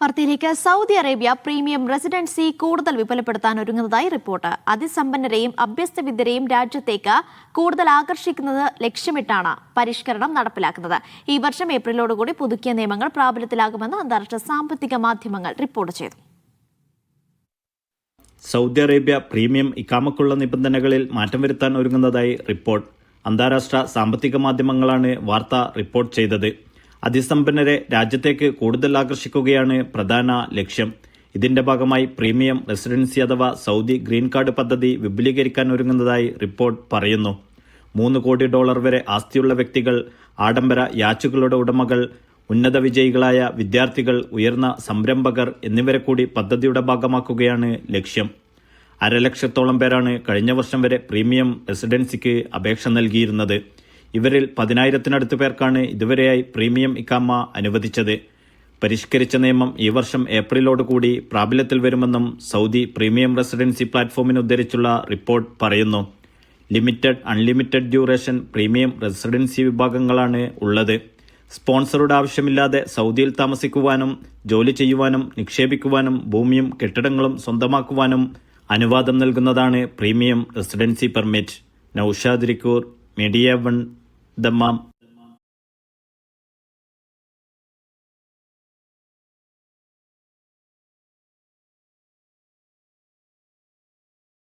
വാർത്തയിലേക്ക്. Saudi Arabia premium residency കൂടുതൽ വിപുലപ്പെടുത്താൻ ഒരുങ്ങുന്നതായി report. അതിസമ്പന്നരെയും അഭ്യസ്തവിദ്യരെയും രാജ്യത്തേക്ക് കൂടുതൽ ആകർഷിക്കുന്നത് ലക്ഷ്യമിട്ടാണ് പരിഷ്കരണം നടപ്പിലാക്കുന്നത്. ഈ വർഷം ഏപ്രിലോടുകൂടി പുതുക്കിയ നിയമങ്ങൾ പ്രാബല്യത്തിലാകുമെന്ന് അന്താരാഷ്ട്ര സാമ്പത്തിക മാധ്യമങ്ങൾ റിപ്പോർട്ട് ചെയ്തു. സൗദി അറേബ്യ പ്രീമിയം ഇക്കാമക്കുള്ള നിബന്ധനകളിൽ മാറ്റം വരുത്താൻ ഒരുങ്ങുന്നതായി റിപ്പോർട്ട്. അന്താരാഷ്ട്ര സാമ്പത്തിക മാധ്യമങ്ങളാണ് വാർത്ത റിപ്പോർട്ട് ചെയ്തത്. അതിസമ്പന്നരെ രാജ്യത്തേക്ക് കൂടുതൽ ആകർഷിക്കുകയാണ് പ്രധാന ലക്ഷ്യം. ഇതിന്റെ ഭാഗമായി പ്രീമിയം റെസിഡൻസി അഥവാ സൗദി ഗ്രീൻ കാർഡ് പദ്ധതി വിപുലീകരിക്കാൻ ഒരുങ്ങുന്നതായി റിപ്പോർട്ട് പറയുന്നു. മൂന്ന് കോടി ഡോളർ വരെ ആസ്തിയുള്ള വ്യക്തികൾ ആഡംബര യാച്ചുകളുടെ ഉടമകൾ ഉന്നത വിജയികളായ വിദ്യാർത്ഥികൾ ഉയർന്ന സംരംഭകർ എന്നിവരെ കൂടി പദ്ധതിയുടെ ഭാഗമാക്കുകയാണ് ലക്ഷ്യം. അരലക്ഷത്തോളം പേരാണ് കഴിഞ്ഞ വർഷം വരെ പ്രീമിയം റെസിഡൻസിക്ക് അപേക്ഷ നൽകിയിരുന്നത്. ഇവരിൽ പതിനായിരത്തിനടുത്ത് പേർക്കാണ് ഇതുവരെയായി പ്രീമിയം ഇക്കാമ അനുവദിച്ചത്. പരിഷ്കരിച്ച നിയമം ഈ വർഷം ഏപ്രിലോടുകൂടി പ്രാബല്യത്തിൽ വരുമെന്നും സൗദി പ്രീമിയം റെസിഡൻസി പ്ലാറ്റ്ഫോമിന് ഉദ്ധരിച്ചുള്ള റിപ്പോർട്ട് പറയുന്നു. Limited unlimited duration premium residency വിഭാഗങ്ങളാണ് ഉള്ളത്. സ്പോൺസറുടെ ആവശ്യമില്ലാതെ സൗദിയിൽ താമസിക്കുവാനും ജോലി ചെയ്യുവാനും നിക്ഷേപിക്കുവാനും ഭൂമിയും കെട്ടിടങ്ങളും സ്വന്തമാക്കുവാനും അനുവാദം നൽകുന്നതാണ് പ്രീമിയം റെസിഡൻസി പെർമിറ്റ്. നൌഷാദ് റിക്കൂർ മീഡിയ വൺ the mom